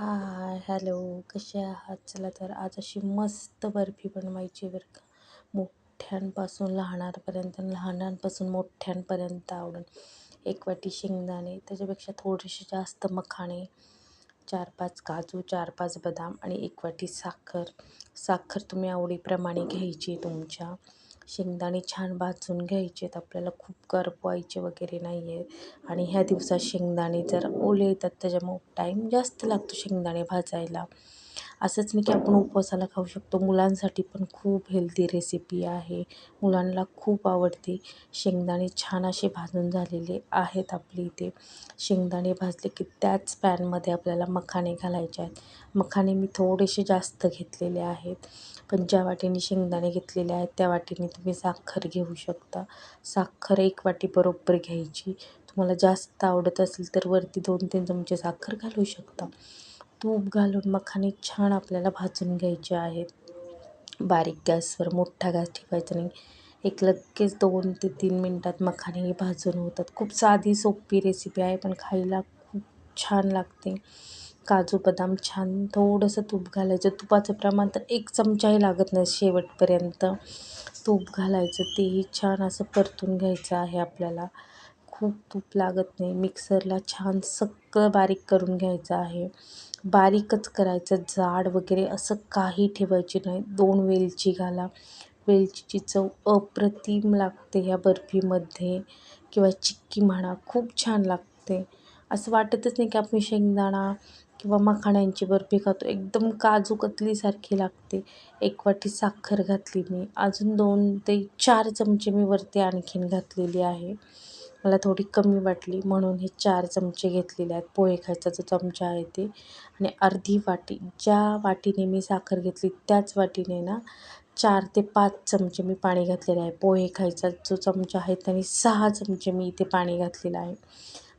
Hi hello कसे आहात? चला तर आज अशी मस्त बर्फी बनवायची बरं का. मोठ्यांपासून लहानांपर्यंत लहानांपासून मोठ्यांपर्यंत आवडेल एक वाटी शेंगदाणे त्याच्यापेक्षा थोडेसे जास्त मखाणे चार पाच काजू चार पाच बदाम आणि एक वाटी साखर. साखर तुम्ही आवडीप्रमाणे घ्यायची तुमच्या. शेंगदाणे छान भाजून घ्यायचे आहेत. आपल्याला खूप करपवायचे वगैरे नाही आहे आणि ह्या दिवसात शेंगदाणे जर ओले येतात त्याच्यामुळं टाईम जास्त लागतो शेंगदाणे भाजायला. असंच नाही की आपण उपवासाला खाऊ शकतो. मुलांसाठी पण खूप हेल्दी रेसिपी आहे. मुलांना खूप आवडते. शेंगदाणे छान असे भाजून झालेले आहेत आपले इथे. शेंगदाणे भाजले की त्याच पॅनमध्ये आपल्याला मखाणे घालायचे आहेत. मखाणे मी थोडेसे जास्त घेतलेले आहेत. पण ज्या वाटीने शेंगदाणे घेतलेले आहेत त्या वाटीने तुम्ही साखर घेऊ शकता. साखर एक वाटी बरोबर घ्यायची. तुम्हाला जास्त आवडत असेल तर वरती दोन तीन चमचे साखर घालू शकता. तूप घालून मखाने छान आपल्याला भाजून घ्यायचे आहेत. बारीक गॅसवर मोठा गॅस ठेवायचा नाही. एक लगेच दोन ते तीन मिनटात मखाने भाजून होतात. खूप साधी सोपी रेसिपी आहे पण खायला खूप छान लागते. काजू बदाम छान थोडंसं तूप घालायचं. तुपाचं प्रमाण तर एक चमचाही लागत नाही शेवटपर्यंत. तूप घालायचं तेही छान असं परतून घ्यायचं आहे आपल्याला. खूप तूप लागत नाही. मिक्सरला छान सगळं बारीक करून घ्यायचं आहे. बारीकच करायचं. जाड वगैरे असं काही ठेवायची नाही. दोन वेलची घाला. वेलचीची चव अप्रतिम लागते ह्या बर्फीमध्ये किंवा चिक्की म्हणा. खूप छान लागते. असं वाटतच नाही की आपण शेंगदाणा किंवा मखाण्यांची बर्फी खातो. एकदम काजू कतलीसारखी लागते. एक वाटी साखर घातली मी. अजून दोन ते चार चमचे मी वरती आणखीन घातलेली आहे. मला थोडी कमी वाटली म्हणून हे चार चमचे घेतलेले आहेत. पोहे खायचा जो चमचा आहे ते. आणि अर्धी वाटी ज्या वाटीने मी साखर घेतली त्याच वाटीने ना चार ते पाच चमचे मी पाणी घातलेले आहे. पोहे खायचा जो चमचा आहे त्याने सहा चमचे मी इथे पाणी घातलेलं आहे.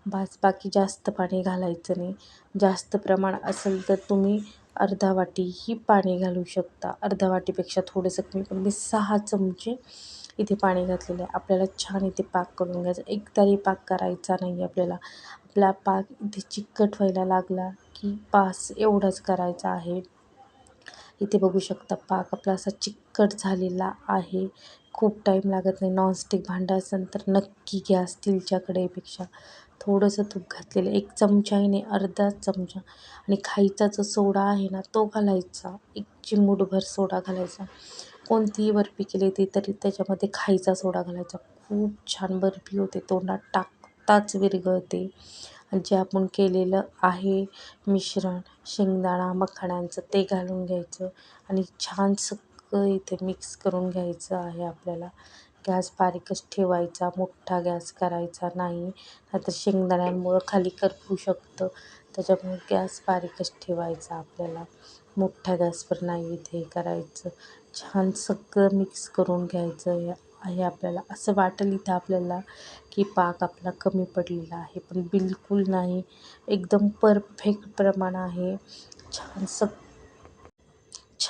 बास बाकी जास्त पाणी घालायचं नाही. जास्त प्रमाण असेल तर तुम्ही अर्धा वाटीही पाणी घालू शकता. अर्धा वाटीपेक्षा थोडंसं कमी पण मी सहा चमचे इथे पाणी घातलेलं आहे. आपल्याला छान इथे पाक करून घ्यायचा. एकतरी पाक करायचा नाही आपल्याला. आपला पाक इथे चिकट व्हायला लागला की पास एवढाच करायचा आहे. इथे बघू शकता पाक आपला असा चिकट झालेला आहे. खूप टाईम लागत नाही. नॉनस्टिक भांडं असेल तर नक्की घ्या स्टीलच्या कढईपेक्षा. थोडंसं तूप घातलेलं एक चमचाने अर्धा चमचा. आणि खायचा जो सोडा आहे ना तो घालायचा. एक चिमूटभर सोडा घालायचा. कोणतीही बर्फी केली ती तरी त्याच्यामध्ये खायचा सोडा घालायचा. खूप छान बर्फी होते. तोंडात टाकताच विरघळते. जे आपण केलेलं आहे मिश्रण शेंगदाणा मखाण्यांचं ते घालून घ्यायचं. आणि छान सगळं इथे मिक्स करून घ्यायचं आहे आपल्याला. गॅस बारीकच ठेवायचा मोठा गॅस करायचा नाही. नाहीतर शेंगदाण्यांमुळं खाली करपू शकतं. त्याच्यामुळे गॅस बारीकच ठेवायचा आपल्याला. मोठ्या गॅसवर नाही इथे करायचं. छान सगळं मिक्स करून घ्यायचं आहे आपल्याला. असं वाटेल इथं आपल्याला की पाक आपला कमी पडलेला आहे. पण बिलकुल नाही. एकदम परफेक्ट प्रमाण आहे. छान सग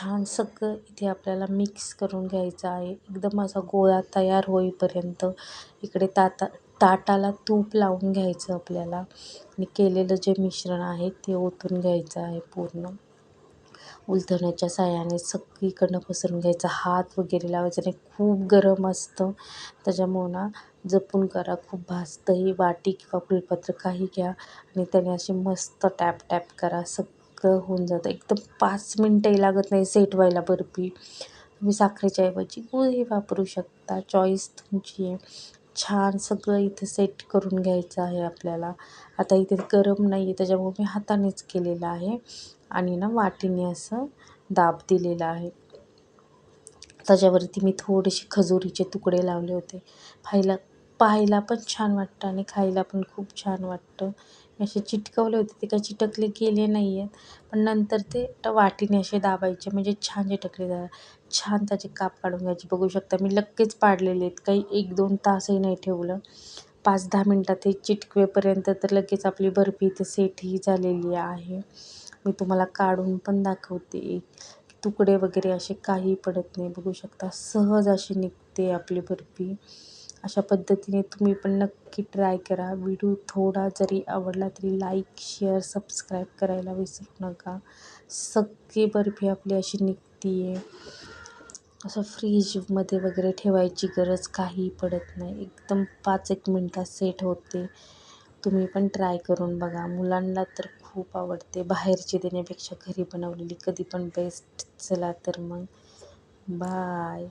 छान सगळं इथे आपल्याला मिक्स करून घ्यायचं आहे. एकदम असा गोळा तयार होईपर्यंत इकडे ताता ताटाला तूप लावून घ्यायचं आपल्याला. आणि केलेलं जे मिश्रण आहे ते ओतून घ्यायचं आहे पूर्ण. उलथण्याच्या साह्याने सगळीकडनं पसरून घ्यायचा. हात वगैरे लावायचा नाही. खूप गरम असतं. त्याच्यामुळं ना जपून करा. खूप भाजतंही वाटी किंवा फुलपत्र काही घ्या. आणि त्याने असे मस्त टॅप टॅप करा. सग सगळं होऊन जातं. एकदम पाच मिनटंही लागत नाही सेट व्हायला बर्फी तुम्ही साखरेच्या ऐवजी गुळही वापरू शकता. चॉईस तुमची आहे. छान सगळं इथे सेट करून घ्यायचं आहे आपल्याला. आता इथे गरम नाही आहे त्याच्यामुळे मी हातानेच केलेलं आहे. आणि ना वाटीने असं दाब दिलेला आहे. त्याच्यावरती मी थोडेसे खजुरीचे तुकडे लावले होते. पाहायला पाहायला पण छान वाटतं आणि खायला पण खूप छान वाटतं. असे चिटकवले होते. ते काय चिटकले गेले नाही आहेत पण नंतर ते वाटीने असे दाबायचे. म्हणजे छान चिटकले जा छान त्याचे काप काढून घ्यायचे. बघू शकता मी लगेच पाडलेले आहेत. काही एक दोन तासही नाही ठेवलं. पाच दहा मिनटात हे चिटकवेपर्यंत तर लगेच आपली बर्फी इथे सेटही झालेली आहे. मी तुम्हाला काढून पण दाखवते. तुकडे वगैरे असे काही पडत नाही. बघू शकता सहज अशी निघते आपली बर्फी. अशा पद्धतीने तुम्ही पण नक्की ट्राय करा. व्हिडिओ थोडा जरी आवडला तरी लाईक शेअर सबस्क्राईब करायला विसरू नका. सगळी बर्फी आपली अशी निघते आहे असं फ्रीजमध्ये वगैरे ठेवायची गरज काही पडत नाही. एकदम पाच एक मिनटात सेट होते. तुम्ही पण ट्राय करून बघा. मुलांना तर खूप आवडते. बाहेरची देण्यापेक्षा घरी बनवलेली कधी पण बेस्ट चला तर मग. बाय